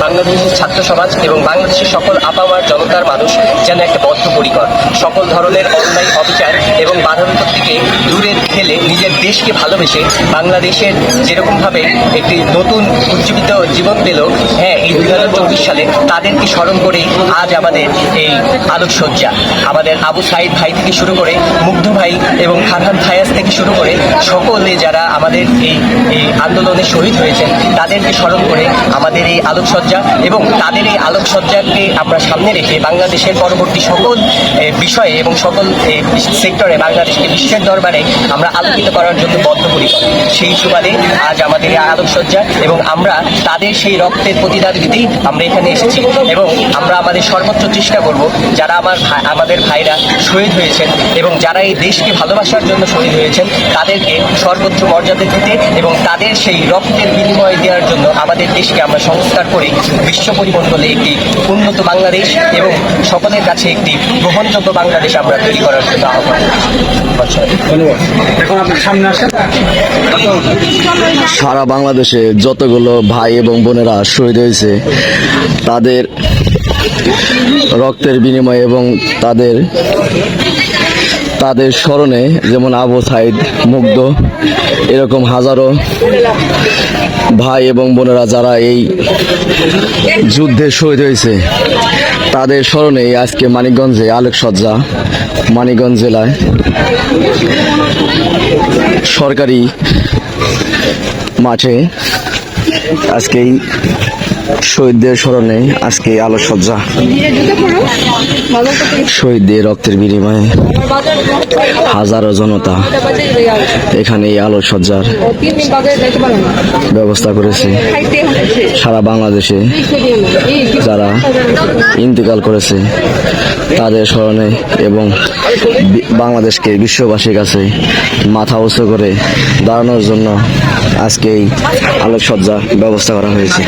বাংলাদেশের ছাত্র সমাজ এবং বাংলাদেশের সকল আপামার জনতার মানুষ যেন একটা বদ্ধপরিকর, সকল ধরনের অন্যায়, অবিচার এবং বাধা থেকে দূরে ঠেলে দেশকে ভালোবেসে বাংলাদেশের যেরকমভাবে একটি নতুন উজ্জীবিত জীবন পেল হ্যাঁ এই দুই হাজার চব্বিশ সালে তাদেরকে স্মরণ করেই আজ আমাদের এই আলোকসজ্জা। আমাদের আবু সাইদ ভাই থেকে শুরু করে মুগ্ধ ভাই এবং খারহান ফায়াজ থেকে শুরু করে সকলে যারা আমাদের এই এই আন্দোলনে শহীদ হয়েছেন, তাদেরকে স্মরণ করে আমাদের এই আলোকসজ্জা এবং তাদের এই আলোকসজ্জাকে আমরা সামনে রেখে বাংলাদেশের পরবর্তী সকল বিষয়ে এবং সকল সেক্টরে বাংলাদেশকে বিশ্বের দরবারে আমরা আলোকিত করার জন্য বদ্ধপরিকর। সেই সুবাদে আজ আমাদের এই আলোকসজ্জা এবং আমরা তাদের সেই রক্তের প্রতিদান দিতেই আমরা এখানে এসেছি এবং আমরা আমাদের সর্বোচ্চ চেষ্টা করব যারা আমার আমাদের ভাইরা শহীদ হয়েছেন এবং যারা এই দেশকে ভালোবাসার জন্য শহীদ হয়েছেন, তাদেরকে সর্বোচ্চ মর্যাদা দিতে এবং তাদের সেই রক্তের বিনিময় দেওয়ার জন্য আমাদের দেশকে আমরা সংস্কার করে বিশ্ব পরিমণ্ডলে একটি উন্নত বাংলাদেশ এবং সকলের কাছে একটি গ্রহণযোগ্য বাংলাদেশ আমরা তৈরি করার জন্য আহ্বান সারা বাংলাদেশে যতগুলো ভাই এবং বোনেরা শহীদ হয়েছে, তাদের রক্তের বিনিময়ে এবং তাদের তাদের স্মরণে যেমন আবু সাইদ মুগ্ধ, এরকম হাজারো ভাই এবং বোনেরা যারা এই যুদ্ধে শহীদ হয়েছে। তাদের স্মরণে আজকে মানিকগঞ্জে আলোকসজ্জা মানিকগঞ্জ জেলায় সরকারি মাঠে আজকেই শহীদদের স্মরণে আজকে আলোসজ্জা শহীদদের রক্তের বিনিময়ে হাজারো জনতা এখানে এই আলোসজ্জার ব্যবস্থা করেছে। সারা বাংলাদেশে যারা ইন্তেকাল করেছে তাদের স্মরণে এবং বাংলাদেশকে বিশ্ববাসীর কাছে মাথা উঁচু করে দাঁড়ানোর জন্য আজকে এই আলোকসজ্জা ব্যবস্থা করা হয়েছে।